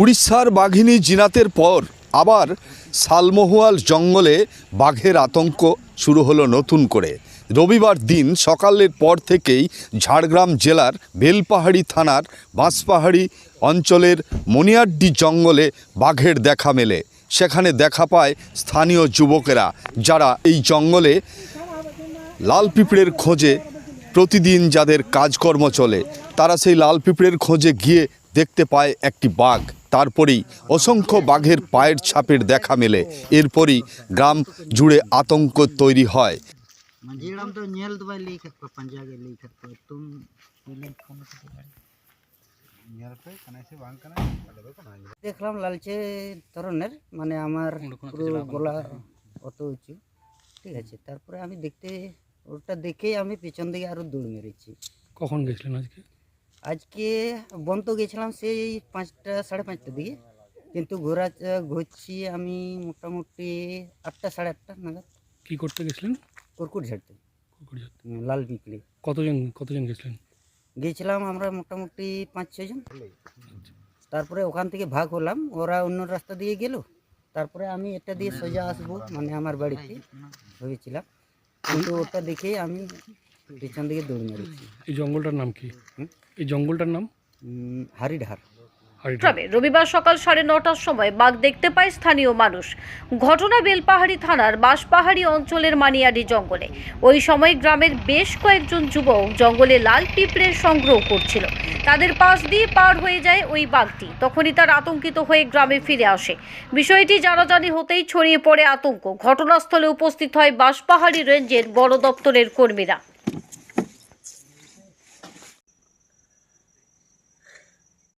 উড়িষ্যার বাঘিনী জিনাতের পর আবার সালমহুয়াল জঙ্গলে বাঘের আতঙ্ক শুরু হলো নতুন করে। রবিবার দিন সকালের পর থেকেই ঝাড়গ্রাম জেলার বেলপাহাড়ি থানার বাঁশপাহাড়ি অঞ্চলের মনিয়াড্ডি জঙ্গলে বাঘের দেখা মেলে। সেখানে দেখা পায় স্থানীয় যুবকেরা যারা এই জঙ্গলে লাল পিঁপড়ের খোঁজে প্রতিদিন যাদের কাজকর্ম চলে, তারা সেই লাল পিঁপড়ের খোঁজে গিয়ে দেখতে পায় একটি বাঘ। তারপরেই অসংখ্য বাঘের পায়ের ছাপের দেখা মেলে। এরপরই গ্রাম জুড়ে আতঙ্ক তৈরি হয়। দেখলাম লালচে ধরনের মানে আমার পুরো গলা অত উঁচু। ঠিক আছে তারপরে আমি দেখতে ওটা দেখেই আমি পেছন দিকে আরও দৌড় মেরেছি। কখন গেছিলেন আজকে? আজকে বন্ত গেছিলাম সেই পাঁচটা সাড়ে পাঁচটার দিকে কিন্তু ঘোরা ঘুরছি আমি মোটামুটি আটটা সাড়ে আটটা নাগাদ কি করতে গেছিলেন কুরকুট ঝাড়তে কুকুরজাত। উম, লাল পিঁপড়ে কতজন কতজন গেছিলেন গিয়েছিলাম আমরা মোটামুটি পাঁচ ছজন তারপরে ওখান থেকে ভাগ হলাম ওরা অন্য রাস্তা দিয়ে গেল তারপরে আমি এটা দিয়ে সোজা আসবো মানে আমার বাড়িতে ভেবেছিলাম কিন্তু ওটা দেখে আমি পিছন দিকে দৌড় মেরেছি। এই জঙ্গলটার নাম কি? এই জঙ্গলটার নাম? হারিঢার রবিবার সকাল সাড়ে নটার সময় বাঘ দেখতে পায় স্থানীয় মানুষ। ঘটনা বেলপাহাড়ি থানার বাঁশপাহাড়ি অঞ্চলের মানিয়াডি জঙ্গলে। ওই সময় গ্রামের বেশ কয়েকজন যুবক জঙ্গলে লাল পিঁপড়ের সংগ্রহ করছিল। তাদের পাশ দিয়ে পার হয়ে যায় ওই বাঘটি। তখনই তার আতঙ্কিত হয়ে গ্রামে ফিরে আসে। বিষয়টি জানাজানি হতেই ছড়িয়ে পড়ে আতঙ্ক। ঘটনাস্থলে উপস্থিত হয় বাঁশপাহাড়ি রেঞ্জের বড় দপ্তরের কর্মীরা।